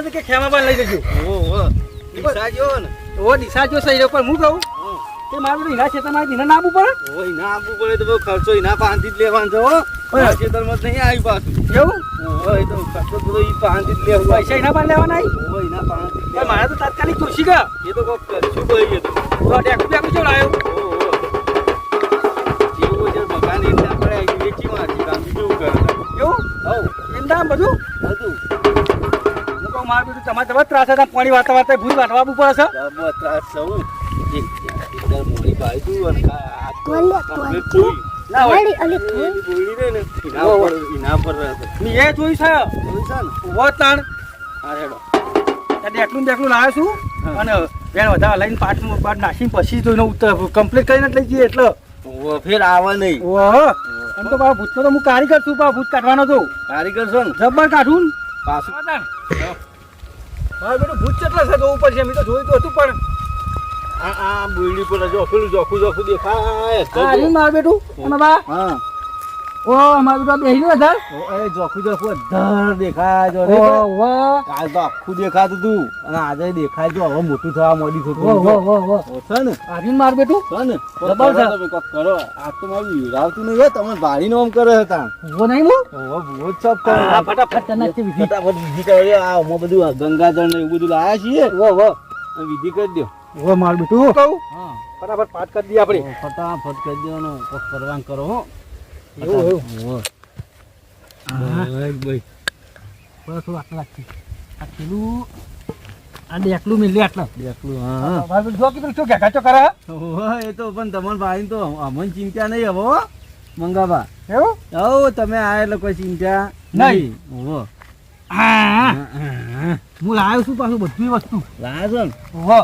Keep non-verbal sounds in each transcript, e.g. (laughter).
કે જવાનું છે કે ખેમાબાન લઈ જજો. ઓ ઈચ્છા જો ને. ઓ ડીસા જો સહી પણ. હું કહું. કે મારું હિના હીરા ખેતરમાં હિના ના આપવું પડે? ઓ હિના આપવું પડે તો ખર્ચો ઈના પાંચથી જ લેવાનો છો હો. મારા ખેતરમાં જ નહીં આવ્યું પાછું. એવું? તો ખર્ચો બધો ઈ પાસેથી જ પૈસા એના પણ લેવાના નહીં ઓ ઈના પાસેથી પણ મારે તો તાત્કાલિક જોશી ગયા એ તો કોક કરશું ભાઈ એ તો. તો બીજું કરે એવું? એમ બધું? બધું. કહું મારું તમારે તમારે ત્રાસ હતા પાણી વાતા વાતા ભૂલ વાટવા ત્રાસ મોડી અને જોઈ. ના હોય. એ બોલી રે ને. પર મેં જોયું છે? જોઈ છે ને? ઊભો તાણ. હા હેડો. ત્યાં ડેકલું ને ડેકલું લાવ્યો છું અને બેન વધારે લઈને પાટનું પાટ નાખીને પછી તો ઉત્તર કમ્પ્લીટ કરીને લઈ જઈએ એટલે. ફેર આવે નહીં. ઓહ એમ તો બાબા ભૂતનો તો હું કારીગર છું બાબા ભૂત કાઢવાનો છું. કારીગર છો જબ્બર કાઢું. પાછું. મારું બેટું ભૂત કેટલા છે ઉપર પડશે મેં તો જોયું તો હતું પણ. આ આ બોયડી પર જો પેલું જોખું જોખું દેખાય. રહ્યું બેટું. હા. ઓ અમારું તો બેહી રહ્યું વધારે એ જોખું જોખું અધર દેખાય જો રે કાલ તો આખું દેખાતું હતું અને આજે દેખાય જો હવે મોટું થવા મોડી થતું ઓ ઓહો ઓહો છે ને આવીને માર બેઠું છે ને જબર છે. તમે, કોક કરો આ તો મારું હીરાવતું નહીં હો તમે ભાડીનો આમ કરે હતા ઓ નહીં હું ઓ જ સબ કરે આ ફટાફટ તને ફટાફટ વિધિ કરી આ આમાં બધું ગંગાજળ ને એવું બધું લાયા છીએ ઓ અને વિધિ કરી દો ઓ માર બેઠું કહું હા ફટાફટ પાઠ કરી દઈએ આપણે ફટાફટ કરી દેવાનો કોક કરવાનું કરો હો એવું એવું. ભાઈ ભાઈ થોડું આટલું આ પેલું આ ડેકલું આટલા. એકલું હા મારું જો કે પેલું શું ઘેઘાચો કરે? એ તો પણ તમારા ભાઈ તો અમને ચિંતા નહીં હવે હો, મંગાવા. એવું? હો તમે આ એટલે કોઈ ચિંતા નહીં. ઓહો. હા. હા, હા. હું. લાવ્યો છું પાછું બધી વસ્તુ. લાવ્યો છો ને? ઓહો.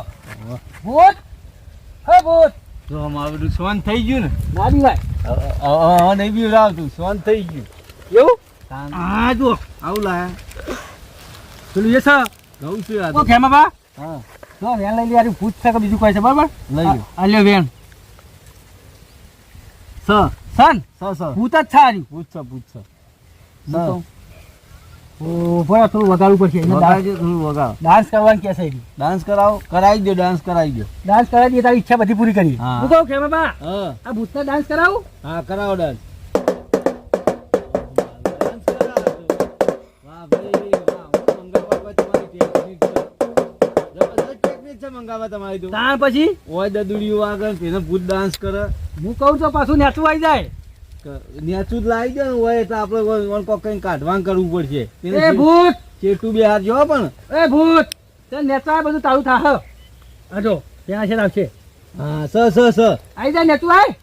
ભૂત. હે ભૂત. જો અમારું બધું થઈ ગયું ને. મારી હવે- હવે હવે નહીં બીવડાવતું શાંત થઈ ગયું એવું. હા જો આવું લાયા પેલું છે ઘઉં છે આ તો. ખેમા બા હા જો વેન લઈ લે ભૂત છે કે બીજું કોઈ છે બરાબર લઈ લો આ- આ લ્યો વેન સ સન સ સ ભૂત જ છે હું કહું. ભરા થોડું વગાડવું પડશે. ડાન્સ- વગાડજો થોડું વગાડો. ડાન્સ કરવાની કે છે ડાન્સ કરાવો કરાવી દો ડાન્સ કરાવી દો ડાન્સ કરાવી દઈએ તારી ઈચ્છા બધી પૂરી કરી હું. કહું કે બાબા આ ભૂતના ડાન્સ કરાવો? હા કરાવો ડાન્સ તાણ પછી? ભૂત ડાન્સ કરે. હું કહું તો પાછું નેચું આવી જાય. નેચું જ લાવી દે ને હોય તો આપણે વણ- વણ કઈ કાઢવાનું કરવું પડશે. એ ભૂત! ચેટું બે હાથ જો પણ. એ ભૂત! તે નેચા બધું તારું થાહ. અજો ત્યાં છે આવશે. હા સ સ સ. આવી જાય નેચું આય.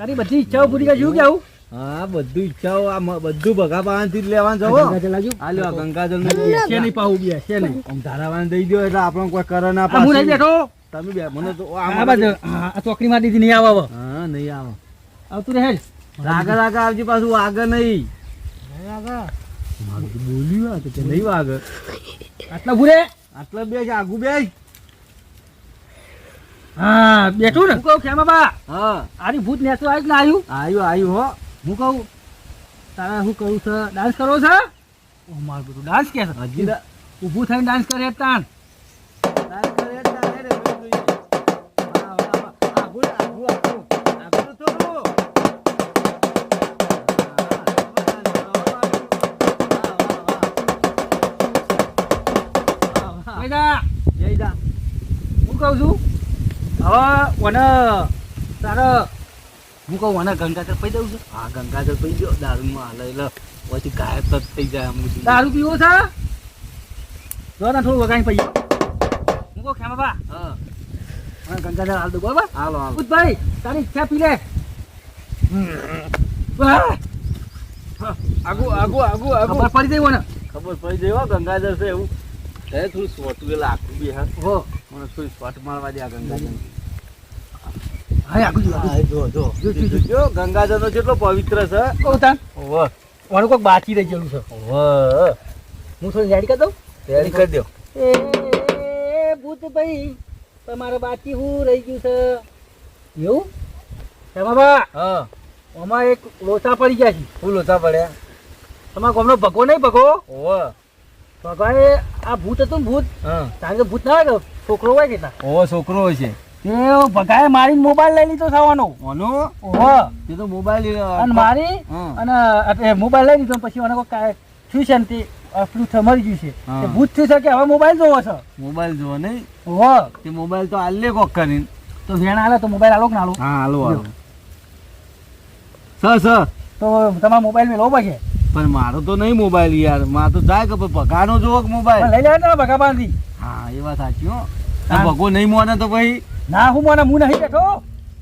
તારી બધી ઈચ્છાઓ પૂરી કરી શું કેવું? હા બધું ઈચ્છાઓ આ બધું ભગા પાસેથી જ લેવાનું છે હાલો આ ગંગાજલનું છે નહીં પાવું બે છે નહીં આમ ધારાવાન દઈ દો એટલે આપણો કોઈ કરે ના આ હું નહીં બેઠો? તમે બે મને તો આ ચોકડી માં દીધી નહીં આવે હા નહીં આવો. આવતું રહે રાગા રાગા આવજી પાછું વાગે નહીં. મારું બોલ્યું આ તો કે નહીં વાગે. આટલા ભૂરે? આટલા બે આગુ બે. હા બેઠું ને. હું કહું ખેમા બા હા. આરી ભૂત નેચું આવ્યું ને આવ્યું? આવ્યું આવ્યું હો. હું કહું? તારા હું કહું છે? ડાન્સ કરો છે? મારું બધું ડાન્સ કે છે? હજી ઊભું થઈને ડાન્સ કરે તાણ. મને તારે. હું કહું મને ગંગાધર પી દઉં છું. હા ગંગાજળ પી ગયો દારૂમાં હાલે એટલે પછી ગાયબ જ થઈ જાય અમુક દારૂ પીવો છે? જો ને થોડું વગાઈ પડી હું કહું ખેમા બા. હા. ગંગાધર હાલ દઉં બરાબર? હાલો હાલો. ભાઈ તારી ઈચ્છા પી લે! આગુ આગુ આગુ આગુ ખબર પડી ગઈ ને ખબર પડી જાય હો ગંગાજળ છે એવું. તે થોડું બી લાખું બી હા. હો. મને થોડી સોટ મારવા દે આ ગંગાજળ હા આગળ જો જો જો. જો, કેટલો પવિત્ર છે. તાન ઓવ મને કોઈક બાકી રહી ગયેલું છે. ઓવ હું થોડી રેડી કરી દઉં? રેડી કરી દો. એ ભૂત ભાઈ તમારે બાકી હું રહી ગયું છે. એવું? એમાં બા હા. આમાં એક લોચા પડી ગયા છે. ફૂલ લોચા પડ્યા? તમારા ગામનો ભગો નહીં ભગો? ઓવો ભગવાને આ ભૂત હતું ભૂત? હા. તારે તો ભૂત ના હોય છોકરો હોય કે ના? ઓવો છોકરો હોય છે. એ ભગાએ મારી મોબાઈલ લઈ લીધો થવાનો. ઓનો? ઓહો. તે તો મોબાઈલ અને મારી અને મોબાઈલ લઈ લીધો પછી મને કોઈ થયું છે ને તે આપણું થ- મરી ગયું છે. તે ભૂત થયું છે કે હવે મોબાઈલ જોવો છે? મોબાઈલ જોવો નહીં? ઓહો. તે મોબાઈલ તો આલે કોક કરીને. તો વેણ આલે તો મોબાઈલ આલો કે ના આલો? હા આલો આલો. સ સ તો તમારા મોબાઈલ મેં લો પછી. પણ મારો તો નહીં મોબાઈલ યાર. મારે તો જાય કે ભગાનો જોવો કે મોબાઈલ લઈ લેવા ને ભગા બાંધી હા એ વાત સાચી હો. ભગો નહીં મોને તો ભાઈ ના હું મને હું નહીં બેઠો.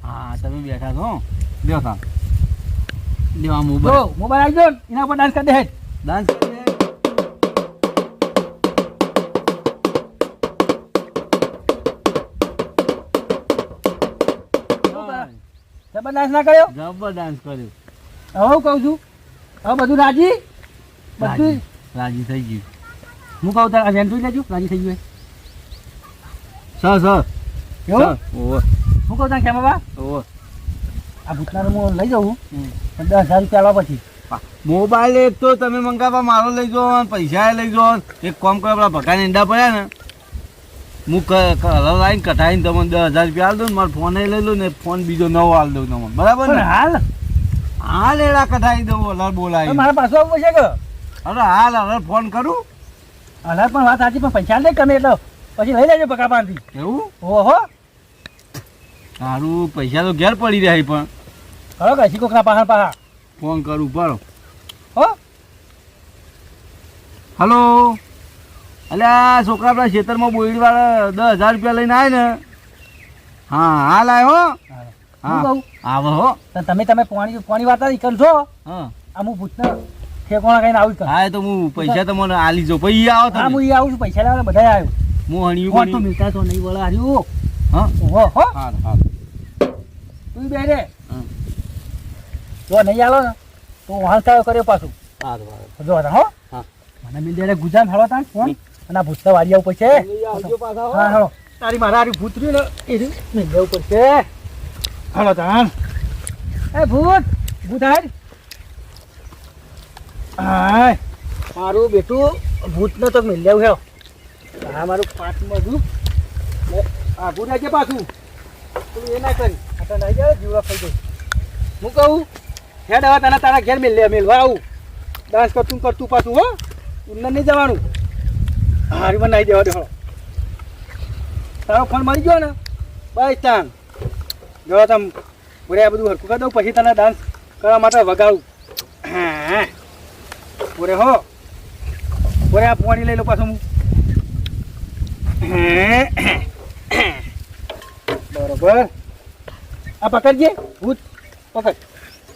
હા તમે બેઠા છો લ્યો સા લ્યો આ મોબાઈલ. મોબાઈલ આવી ગયો એના પર ડાન્સ કરી દે ડાન્સ દે. ના કર્યો? જબર ડાન્સ કર્યો. હવે કહું છું હવે બધું રાજી? બધું રાજી. થઈ ગયું. હું કહું તારા વેન લેજો રાજી થઈ ગયું સર સ એવું? હું કહું કેમ બાબા ઓવો. આ ભૂતનાને હું લઈ જાઉં. પણ દસ હજાર રૂપિયા આલવા પછી. મોબાઈલ એક તો તમે મંગાવવા મારો લઈ જાઓ પૈસા લઈ જાઓ. એક કોમ કરો પેલા ભગાને ઈંડા પડ્યા ને હું કલર લાવીને કઢાઈને તમને દસ હજાર રૂપિયા આલ દઉં મારો ફોન લઈ લઉં ને ફોન બીજો નવો આલ દઉં તમને. બરાબર ને? હાલ? હાલ એડા કઢાવી દઉં અલર બોલાવી. મારા પાસે આવવું છે કે? અરે હાલ હવે ફોન કરું. હાલ પણ વાત સાચી પણ પૈસા નહીં કમે એટલે. પછી લઈ લેજો પકા પાનથી. એવું? ઓહો. સારું પૈસા તો ઘેર પડી રહ્યા પણ. ખરો કે શીખોકના પાહા પાહા. ફોન કરું પડો હો. હલો. અલ્યા છોકરા આપણા ખેતરમાં બોયડી વાળા દસ હજાર રૂપિયા લઈને આવે ને. હા હાલ આવ્યો હો. હું હા આવો હો. તમે તમે પાણી પાણી વાત કરી કરશો હા. આ હું ભૂતને ઠેકોણા કહીને આવું કર. હા તો હું પૈસા તમને આલી જો પછી આવો હા હું આવું છું પૈસા લેવા બધા આવ્યો હું હણિયું કોણ તો મિલતા તો નહીં વળે હાર્યું હા? ઓહો હો. હા હા તું બે રે. હા. જો નહીં આલો ને તો વાહન કર્યો પાછું. હા જો હો. હા. મને મિલ દે ગુજરાત હાલો તા ફોન અને આ ભૂતના વાડી આવું પડશે. હા. હાલો તારી મારા હારી ભૂત રહ્યું ને એ રહ્યું મિલ દેવું પડશે. હાલો તાન એ ભૂત ભૂત હાર હાય. મારું બેટું ભૂતને તો મિલ દેવું હેલો હા, મારું પાંચમાં ને આગું રાખજે પાછું. તું એ ના કરી. આ તો નહીં જાય જીવડા ફાઈ જાય. હું કહું હેડ હવે તને તારા ઘેર મેલ મેલવા આવું. ડાન્સ કરતું કરતું પાછું, હો. ઉન્નર નહીં જવાનું. હારી, મને દેવા દેવા તારો ફોન મળી ગયો ને? બસ તાન. જો, તમ આ બધું હરકું કરી દઉં, પછી તને ડાન્સ કરવા માટે વગાડું હા પૂરે હો. પૂરે આ પોણી લઈ લો પાછું હું. બરોબર. આ પકડજે ભૂત, પકડ.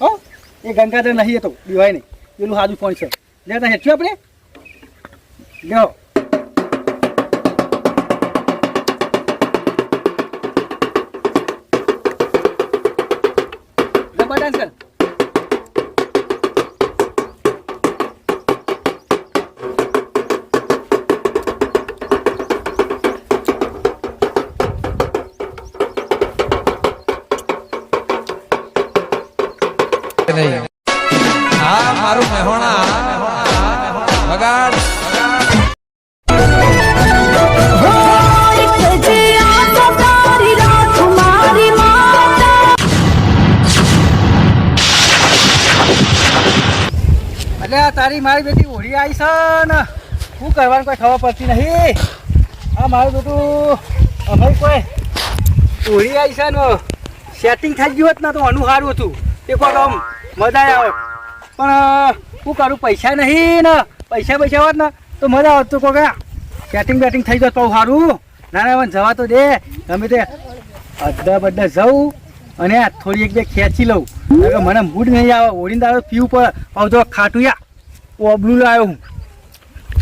હો, એ ગંગાધર નહીં હતો દિવાય નહીં. પેલું સાદું ફોન છે? લેતા હેઠું આપણે. લ્યો. જબર ડાન્સ કરવાનું કોઈ ખબર પડતી નહીં. આ મારું બેટું અમે કોઈ ઓળી આવી છે ને સેટિંગ થઈ ગયું હોત ને તો આનું સારું હતું. તે કોઈ આમ મજા આવે પણ શું કરું પૈસા નહીં ને, પૈસા પૈસા હોત ને, તો મજા આવત તો કોઈ સેટિંગ બેટિંગ થઈ જત બહુ સારું. ના ના જવા તો દે. ગમે તે અડધા બધા જવું અને થોડી એક બે ખેંચી લઉં. મને મૂડ નહીં આવે. ઓળીને દાડો પીવું પડે. જો ખાટું, યા. ઓબલું લાવ્યો હું.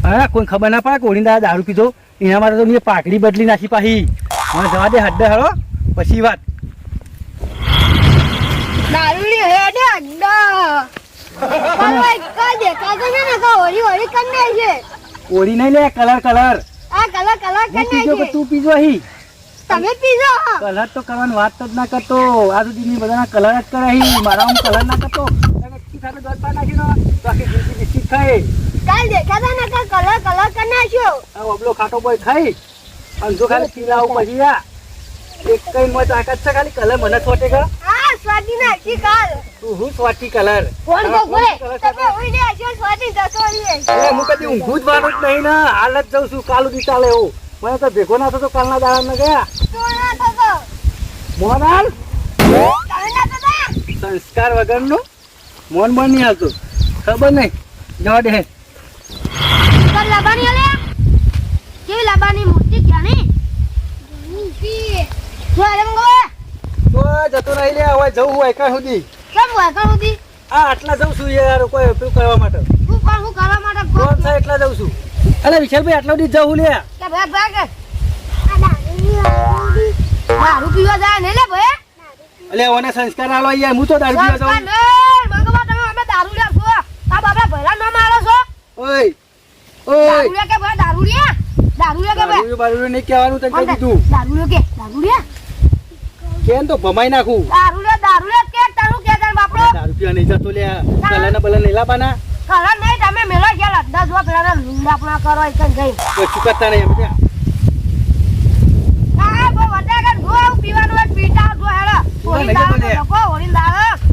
હા કોઈ ખબર ના પડે કોણી દાદા દારૂ પીધો? એના માટે તો મેં પાકડી બદલી નાખી પાહી. મને જવા દે હડ્ડે હળો. પછી વાત. દારૂડી હેડે છે. ઓળી નહીં લે કલર કલર. આ કલર કલર હું કરી પીજો કે તું પીજો અહીં? તમે પીજો કલર તો કરવાની વાત જ ના કરતો. આ સુધીની બધાના કલર જ કરે અહીં. મારા કલર ના કરતો. નાખી ને તો આખી જિંદગી બિસ્કીટ કાલ દેખાતા ને કાલ કલર કલર કરી નાખ્યો. આ ઓબલો ખાટો બોય ખાઈ. અને જો ખાલી પીલાવું પછી આ. એક કઈ મત આકાત છે ખાલી કલર મને છોટે કર હા સ્વાતી નાખી કાલ તું હું સ્વાટી કલર? ફોન તારા કોક હોય ઉઈ તમે ઉઈને સ્વાતી જતો રહીએ. એ હું કદી ઊંઘું જ વાળું જ નહીં ને. હાલ જ જઉં છું કાલુ દી ચાલે એવું મને તો ભેગો ના થતો કાલના દાડા ગયા. તો ના થતો? મોહનલાલ? તમે ના થતા? સંસ્કાર વગરનું મોન મોન નહીં આવતું. ખબર નહીં. જવા દે. કલ લાબાની અલે કેવી લાબાની મૂર્તિ ક્યાંની? જો અરે મંગો તો જતો નહીં લે હવે જવું હોય કાં સુધી. કેમ હોય કણ સુધી? આ આટલા જઉં છું યાર કોઈ ઉપયોગ કરવા માટે. હું પણ હું કરવા માટે કોણ? છે એટલા જઉં છું? અરે વિશાલભાઈ આટલા સુધી જવું લે કે ભાઈ ભાઈ દારૂ પીવા જાય ને લે ભાઈ. અલે ઓને સંસ્કાર આલો યાર હું તો દારૂ પીવા જાઉં. તમે અમે દારૂ લ્યા છો આ બાપા ભૈરા ન મારો છો ઓય કે ભાઈ કે ભાઈ? નહીં કહેવાનું તને કહી દીધું દારૂ કે દારૂ કેમ તો ભમાઈ નાખું? દારૂ લે કે તારું કે તાર બાપડો? દારૂ નહીં જતો લે કલર બલર નહીં લાવવાના. કલર નહીં તમે મેળો ગયા લડ્ડા જો પેલા લુંડા પણ કરો એક નહીં એમ. આ જો પીવાનું જો હેડો. દાળ લે. દાળ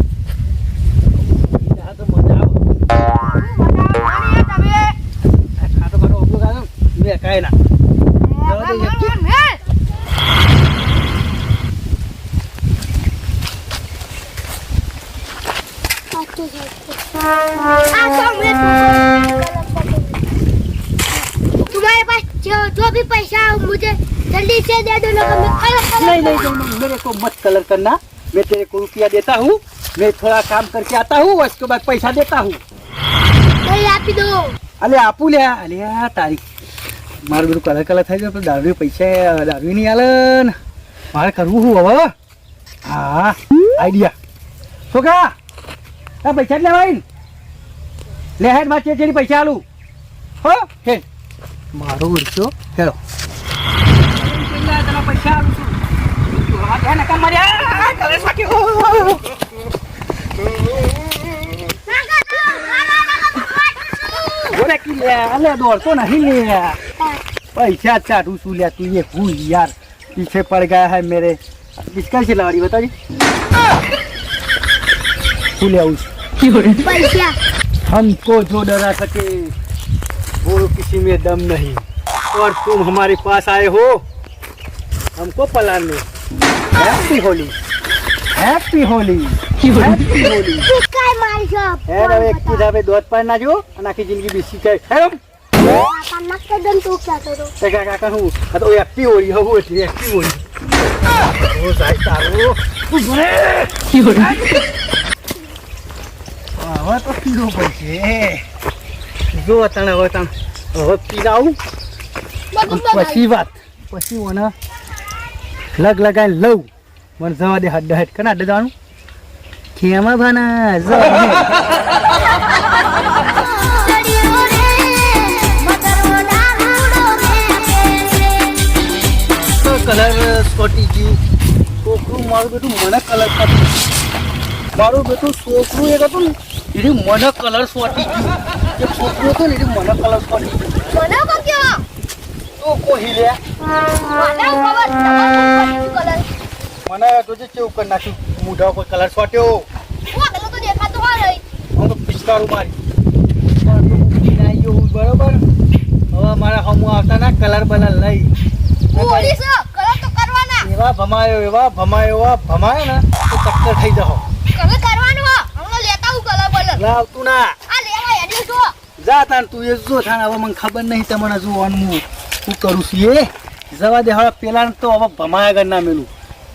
तुम्हारे पास जो जो भी पैसा हो मुझे जल्दी से दे दो लोगों में कलर नहीं नहीं नहीं नहीं, मेरे को मत कलर करना मैं तेरे को रुपया देता हूँ मैं थोड़ा काम करके आता हूँ उसके बाद पैसा देता हूँ नहीं आप ही दो अले आपू ले अले तारीख મારું બધું કલર કલર થાય છે પણ દારૂ પૈસા, દારૂ નહીં આલે મારે કરવું શું હવે? હા, આઈડિયા. છોકરા, આ પૈસા જ લેવાય ને. લે હેડમાં ચેચેરી પૈસા આલું. હો હે મારો ઉડશો હેડો. પૈસા આલું છું? બોલે કી લે અલે દોડતો નહીં લે पैसा चाटू सू लिया तू ये हूँ यार पीछे पड़ गया है मेरे किसका चिल्लाड़ी बता जी फूल उस पैसा हमको जो डरा सके वो किसी में दम नहीं और तुम हमारे पास आए हो हमको पलाने हैप्पी होली हैप्पी होली કાઈ પર ના જો અને જિંદગી બીસી જાય. હે કાકા મત દમ તો ક્યા કરો તે કાકા કાકા હું. તણ હવે તણ હવે પછી વાત. પછી મને લગ લગાઈ લઉં. મને જવા દે હડ હડ. કના હડ જવાનું? ખેમા ભાના (laughs) કલર સ્કોટી ગયું. છોકરું મારું બેટું મને કલર કાઢી મારું બેટું છોકરું એક હતું ને એની મને કલર સ્વાટી ગયું. એ છોકરું હતું ને એને મને કલર સ્વાટી ગયું. મને ક્યો તો કોઈ લે. મને તો જે કલર મને કેવું કરી નાખ્યું. મૂઢા કોઈ કલર છોટ્યો? તો દેખાતો હોય હું તો પિચકારું મારી. બરોબર? હવે મારા હમું આવતા ના કલર બલર લઈ એવા ભમાયો એવા ભમાયો એવા ભમાયો ને તો ચક્કર થઈ જાઓ કલર કરવાનું હમણાં લેતા હું કલર બલર આવતું ના. આ લેવા જા. તાન તું એ જો હવે મને ખબર નહીં તમને જોવાનું હું કરું છું એ. જવા દે હવે પેલા તો હવે ભમાયા ગર ના મેલું.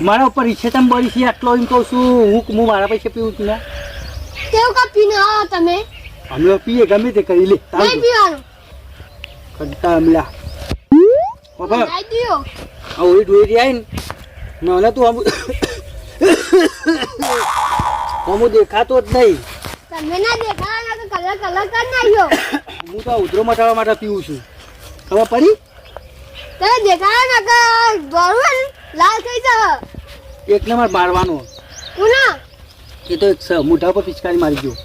મારા ઉપર ઈચ્છે તમે બળી છે આટલો એમ કહું છું. હું હું મારા પૈસે પીવું છું ને. કેવું કા પીને આવો તમે? હમણાં પીએ ગમે તે કરી લે. નહીં પીવાનું. કંટા અમલા પપ્પા. આઈ દ્યો આ ઓલી ડોરી આવી ને. મને તું આમ અમુ દેખાતો જ નહીં. તમે ના દેખાડા કે કલર કલર કર નાખ્યો. હું તો ઉધરો મટાડવા માટે પીવું છું. ખબર પડી? તમે દેખાય ના કે દોરવું લાલ થઈ જા. એક નંબર મારવાનો કોના? એ તો એક મોઢા પર પિચકારી મારી ગયો.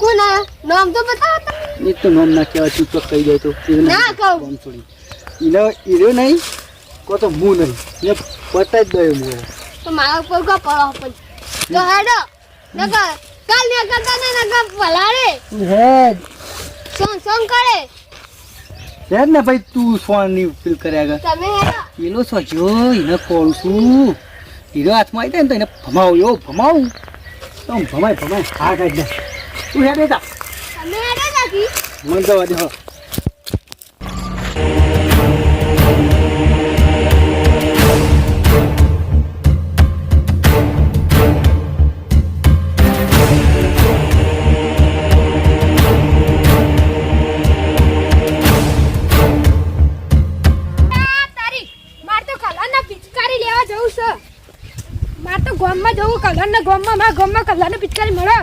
કોના? નામ તો બતાવો તમે એક તો નામ ના કહેવાય તું ચોક કહી દે તો. ના કહું. છોડી? એને ઈર્યો નહીં કો તો હું નહીં. ને બતાવી જ ગયો હું તો મારા ઉપર કો પડો પણ. તો હેડો. નકર કાલ ને કરતા ને કા પલારે હે સોન સોન કરે. હેડ ને ભાઈ તું ફોનની ફીલ કર્યા હેડો પેલો સોચ્યો એને કોણ છું. હીરો હાથમાં આવી જાય ને તો એને ભમાવું એવો ભમાવું. તો ભમાય ભમાય. હા કાઢ દે. તું હેડ તા. મને જવા દે ગામમાં કલરની પિચકારી મળે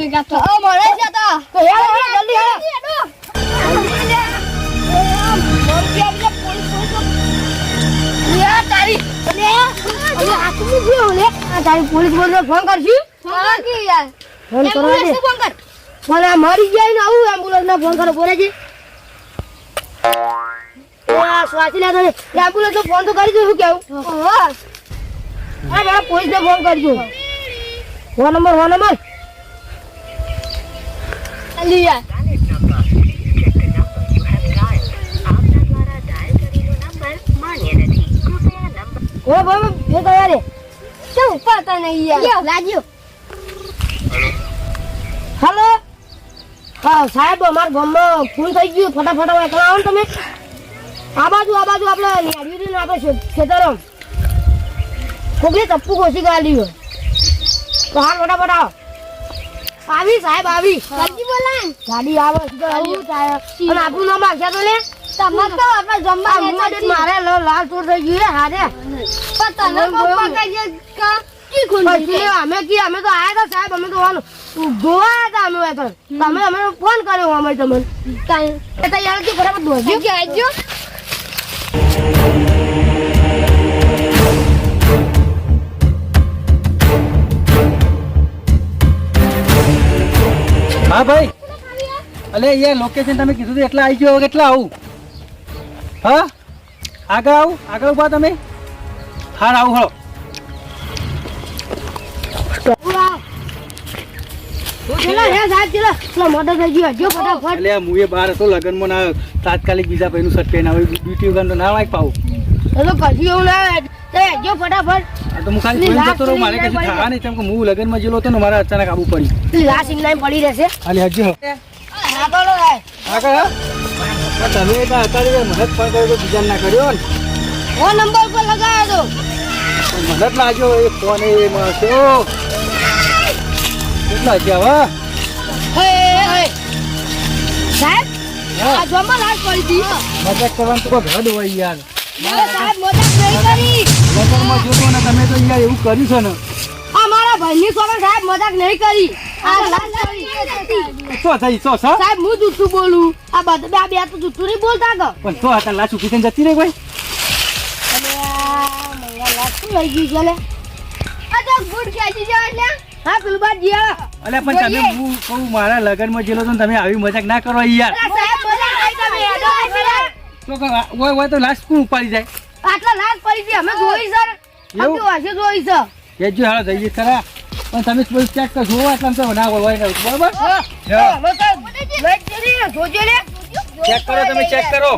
ભેગા થયા ઓ મળે છે તા તો હેડો જલ્દી હેડો પોલીસ બોલ ફોન કરશું? ફોન કરવા દે. ફોન કર? ફોન આ મરી જાય ને આવું એમ્બ્યુલન્સ ના ફોન કરો બોલે છે. સ્વાતી ના તને એમ્બ્યુલન્સ નો ફોન તો કરી દઉં શું કેવું? હા મારા પોલીસ ને ફોન કરજો. Phone number phone number. યાર ઓ બાબા એ ગયા રે શું ઉપાતા નહીં યાર લાગ્યો હેલો હા સાહેબ અમારા ગામમાં ફૂલ થઈ ગયું ફટાફટ હવે એકલા આવો તમે આ બાજુ આ બાજુ આપણે નિહાળ્યું ને આપણે ખેતરમ કોકની ટપ્પુ કોસી ગાલી હોય તો હાલ ફટાફટ આવો આવી સાહેબ આવી. ગાડી બોલાય. ગાડી આવે આવું થાય. અને આપણું નામ આખ્યા તો લે. તમે તો આપણે જમવા મારે લ- લાલ ચોર થઈ ગયું હારે. પણ તને પપ્પા પકડીએ કે કી ખૂન અમે કી અમે તો આયા હતા સાહેબ અમે તો વાનું ગોવા હતા અમે તો. તમે અમે ફોન કર્યો અમે તમને. એ તૈયારથી બરાબર દોડજો કે આવજો હા ભાઈ. અલે અહીંયા લોકેશન તમે કીધું હતું એટલા આવી ગયો હવે કેટલા આવું? હા? આગળ આવું? આગળ ઊભા તમે? હાર આવું હળો ના તાત્કાલિક બીજા ભાઈનું શર્ટ પહેરાવે ડ્યુટી વગર ના વાય પાવું. ના ફટાફટ. તો હું ખાલી જોઈને જતો રહું મારે કશું ખાવા નહીં કેમ કે હું લગનમાં જેલો હતો ને મારે અચાનક આવું પડી. લીલા સિંગલાઈ પડી રહેશે. હાલી હજી હો. આગળ. આગળ? તમે તો અત્યારે મદદ પણ કર્યો બીજા ના કર્યો ને. ઓ નંબર પર લગાવ્યો તો. મદદ લાગ્યો એ ફોન એ મળશો કેટલા ગયા હા. સાહેબ આ જોમાં લાશ પડી હતી. મજાક કરવાનું તો કોઈ હોય યાર. અરે સાહેબ મજાક નહીં કરી. લગનમાં જોતો ને તમે તો યાર એવું કર્યું છે ને. આ મારા ભાઈની સોબત સાહેબ મજાક નહીં કરી. શું થઈ શું છે સાહેબ હું જૂઠું બોલું. આ બધા બે તો જૂઠું નહીં બોલતા કે પણ શું હતા લાશ ઉઠી જતી રહી લાશ શું લઈ ગઈ છે આ તો ગુડ ખેંચી જાવ એટલે. હા પેલું બાદ જીયા અલ્યા પણ તમે હું કહું મારા લગનમાં જેલો તો ને તમે આવી મજાક ના કરો યાર. સાહેબ મજાક નહીં તમે હેડો. સાહેબ. તો કે હોય હોય તો લાશ કોણ ઉપાડી જાય? આટલા લાશ પડી હતી અમે જોઈ સર અમે વાસે જોઈ છે. એ હાલો જઈએ ખરા. પણ તમે બધું ચેક કરશો એટલે તો ના હોય હોય ને બરોબર? હા. હા. અમે તો લઈ જ જઈએ ને, જોજો લે ચેક કરો તમે ચેક કરો.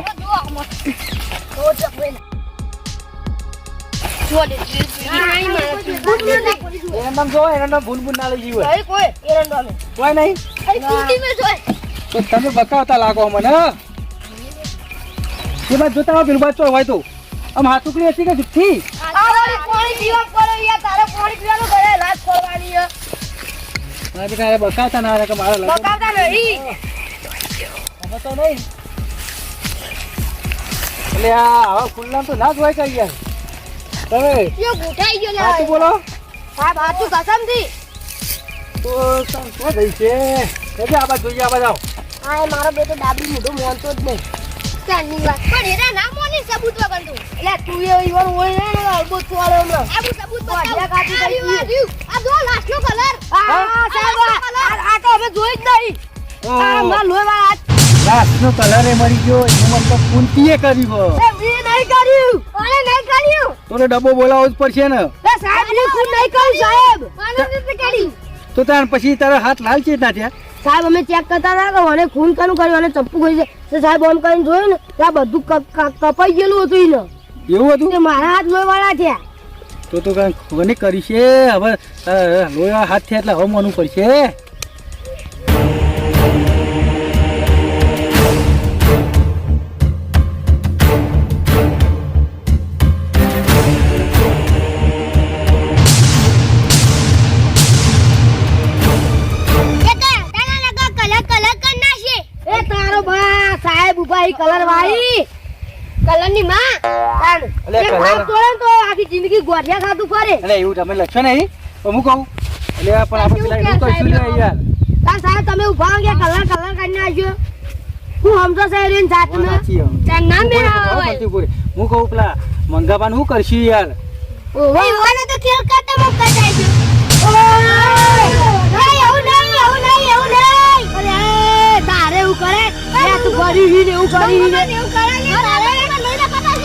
એના નામ જો એના નામ ભૂલ ભૂલ ના લઈ ગયું હોય કોઈ? કોઈ એરંડો અમે. કોઈ નહીં? તો તમે બકાવતા લાગો મને એ બાદ જોતા હોય પેલું ચો હોય તો. આમ હાથ ઉકળી હતી કે જુઠ્ઠી? બકાવતા ના આવે કે મારા બકાવતા નહીં. તો નહીં. એટલે આ આવા ખુલ્લા તો ના જ હોય કઈ યાર. તમે સાચું બોલો. સાહેબ હાચું કસમથી. તો શું થઈ છે? આ બાજુ જોઈએ આ બાજુ આવો. એ મારો બેટો ડાબી મોઢું મોનતો જ નહીં. પણ એના નામ મોની સબૂત વગર એટલે તું એ ઈવન હોય ને અલબો હમણાં. સબૂત બતાવ. આ ગયું. જો લાસ્ટનો કલર સાહેબ આ- તો અમે જોઈ જ નહીં. આ મારા લોહી લાસ્ટનો કલર એ મરી ગયો. એનો મતલબ કુંતીએ કરી હો. હાથ એ મેં નહીં કર્યું. કોણે નહીં કર્યું? તો તો ડબ્બો બોલાવવો જ પડશે ને. એ સાહેબ મેં ખુદ નહીં કર્યું સાહેબ. કોણે નથી કર્યું તો તાર પછી તારા હાથ લાલ છે ના થયા? સાહેબ અમે ચેક કરતા હતા કે મને ખૂન કનું કર્યું? અને ચપ્પુ કરી છે. તો સાહેબ ઓમ કરીને જોયું ને ત્યાં બધું કપાઈ ગયેલું હતું એને એવું હતું? મારા હાથ લોહી વાળા છે તો તો કઈ કોને કરી છે. હવે તારા લોહી હાથ થયા એટલે હવે માનવું પડશે કલર વાળી. માં. અલે, કલર. તોડે તો આખી જિંદગી ગોઠિયા ખાતું ફરે. એટલે એવું તમે લખશો નહીં? હું કહું? એટલે પણ આપણે પેલા એવું કહીશું ને યાર? તાર સાહેબ તમે ઊભા ગયા કલર કલર કરીને આવ્યો હું સમજો સાહેબ એની જાત વાત સાચી હો. તાર નામ ઊભો રહે. હું કહું પેલા મંગાપાને શું કરશી યાર? ઓહો. ઓને તો ખેલ કરતા મત જાય છે નહીં એવું નહીં એવું નહીં એવું નહીં અરે તારે એવું કરે લે કરી હી ને કરી હી ને એવું કરે ને તારે પણ લઈને પતા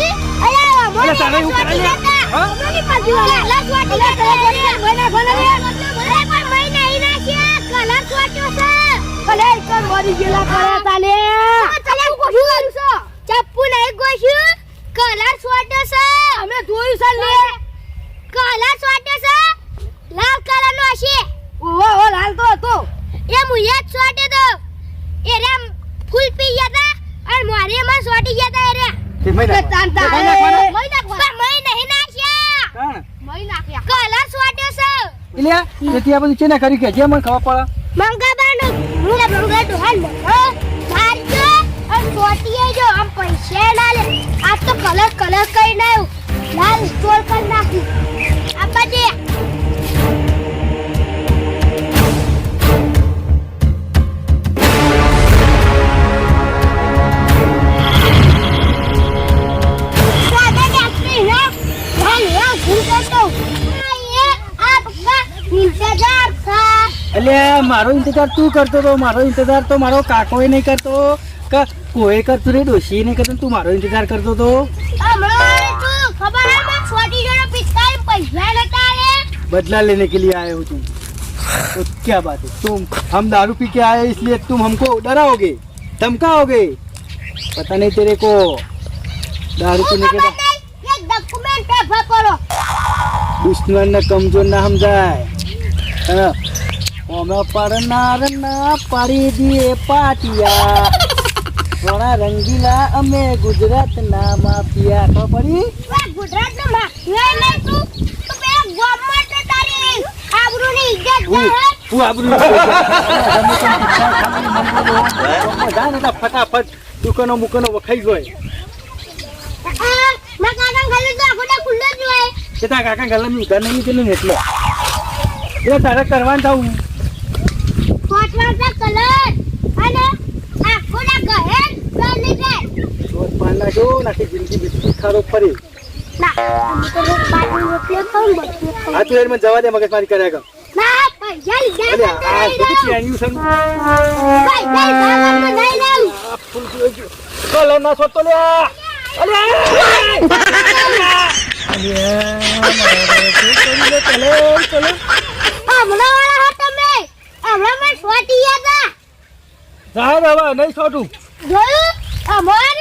અલ્યા અલ્યા, તારે એવું કરે ને? હા? મોની પાછી ઓલા લસ વાટી લેતા મને ભલે અરે પણ મઈ નહીં ના કલર સ્વાટ્યો છે. ભલે કર મરી ગયેલા કરે તાને ચલે કોશું છો. ચપ્પુ નહીં કોશું કલર સ્વાટ્યો છે. અમે જોયું છે લે. કલર સ્વાટ્યો છે. લાલ કલર નો છે ઓહો લાલ તો હતો. એ મુયે જ સ્વાટે તો એ રેમ ફૂલ પી ગયા તા અને મારી એમાં સ્વાટી ગયા તા રે. મહી નાખવાના? મઈ નહીં નાખ્યા. કલર સ્વાટ્યો છે. એટલે તેથી આ બધું કરી કે? જે મને ખબર પડે. મંગાબાનો હું મંગા તો હાલ અને સ્વાટીએ જો આમ પૈસા ના લે આ તો કલર કલર કઈ ના લાલ સ્ટોર કરી નાખી. આપા દે એટલે મારો ઇંતજાર તું કરતો તો મારો ઇંતજાર તો મારો કાકોય નહીં કરતો કે કોઈ કરતું રે ડોશી નહીં કરતો તું મારો ઇંતજાર કરતો તો હમણાં તું ખબર હે મેં છોટી જોડે પિસ્તાલીસ પૈસા લેતા રે बदला लेने के लिए आए हो तुम तो क्या बात है तुम हम दारू पी के आए इसलिए तुम हमको डराओगे धमकाओगे पता नहीं तेरे को दारू હું पीने के ખબર बाद નહીં એક ડોક્યુમેન્ટ પેપર કરો दुश्मन न कमजोर ना हम जाए हाँ। અમે પરનાર ના પાડી દીએ પાટિયા. ઘણા રંગીલા અમે ગુજરાત ના માફિયા. ખબર પડી? ગુજરાત નો માફિયા તું? તું તો ઇજ્જત આબરૂ ને તો ફટાફટ દુકાનો મુકાનો વખાઈ આ કાકા તો ગલાની ઉધાર નહીં એટલે. એટલે તારે કરવાનું થવું કલર અને ગહેર બની જાય નાખી જિંદગી બિસ્કીટ ખારો ફરી ના અમે તો રોજ બાજુ રોટલી ખાઉં ને બધું તું મને જવા દે મગજ મારી કર્યા કર ના પૈસા લીધા આ બધું લઉં. છે પૈસા લીધા તો નહીં લઉં. ફૂલ જોઈ કલર ના શોધતો લે હમણાં વાળા હો તમે હમણાં મને સ્વાટી યાદ સાહેબ હવે નહીં છોટું જોયું? અમાર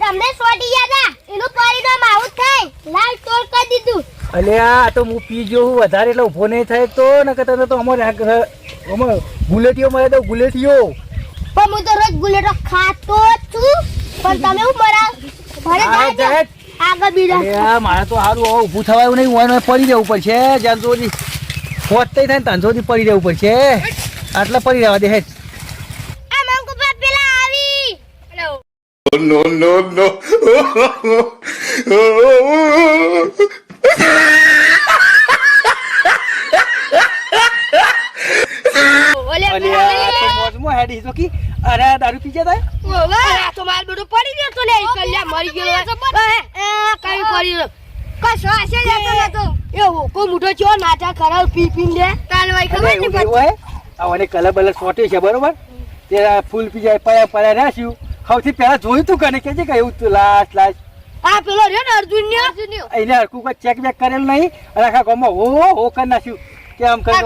તમને સ્વાટી યાદ એનું પરિણામ આવું થાય. લાલ ચોર કરી દીધું. અલે આ તો હું પી ગયો હું વધારે એટલે ઊભો નહીં થાય તો ન કરતા તો અમારે અમારે મળે તો ગુલેટીઓ પણ હું તો રોજ ગુલેટો ખાતો છું. પણ તમે હું મરા ભરે જાય જાય. આગળ બીજા. મારે તો સારું હવે ઊભું થવાયું નહીં હોય પડી જવું પડશે. જ્યાં સુધી હોત થાય ને ત્યાં સુધી પડી જવું પડશે. આટલા પડી રહેવા દે હેઠ. હેડી તો કી? અરે દારૂ પી જતા તો? મારો બેટો પડી ગયો તો લે કલ્યા મરી ગયો કઈ પડી ગયો. કશો હશે લેતો નતો. એ હોકો મોટો ચો નાટા પી પી લે. તાન હોય ખબર નહીં એવું હોય કલર બલર સોટી છે બરોબર? તે ફૂલ પી જાય પડ્યા પડ્યા રાખ્યું સૌથી પહેલા જોયું તું કને કે છે કે એવું તું લાસ્ટ લાસ્ટ આ પેલો રે ને અર્જુન ને એને હરકું કોઈ ચેક બેક કરેલ નહીં. અને આખા ગામમાં હો હો કરી નાખ્યું. કે આમ કરી આમ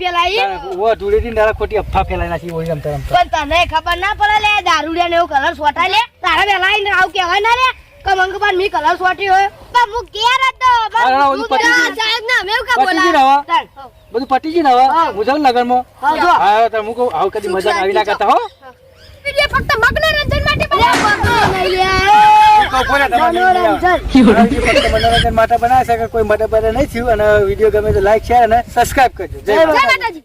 ફેલાઈ? ઓ ધૂળેટી ને ખોટી અફા ફેલાઈ નાખી ઓય રમતા તરમ પણ તને ખબર ના પડે લે દારૂડિયા ને એવું કલર સોટા લે. તારા પેલા ને આવું કહેવાય ના રે કે મંગપાન મી કલર સોટી હોય. પણ હું કેર હતો ના, ઓલું સાહેબ ના મેં કા? તાર. બધું પટી ગયું ને હવે? હું. જાઉં લગનમાં હા, તો હું કહું આવું કદી મજા આવી ના કરતા હો? વિડિયો ફક્ત માટે બનાવ્યો. બોલે. આ વીડિયો ફક્ત મનોરંજન માટે બનાવે છે કોઈ મદદ બધા નહીં થયું. અને વીડિયો ગમે તો લાઈક શેર અને સબસ્ક્રાઇબ કરજો. જય માતાજી.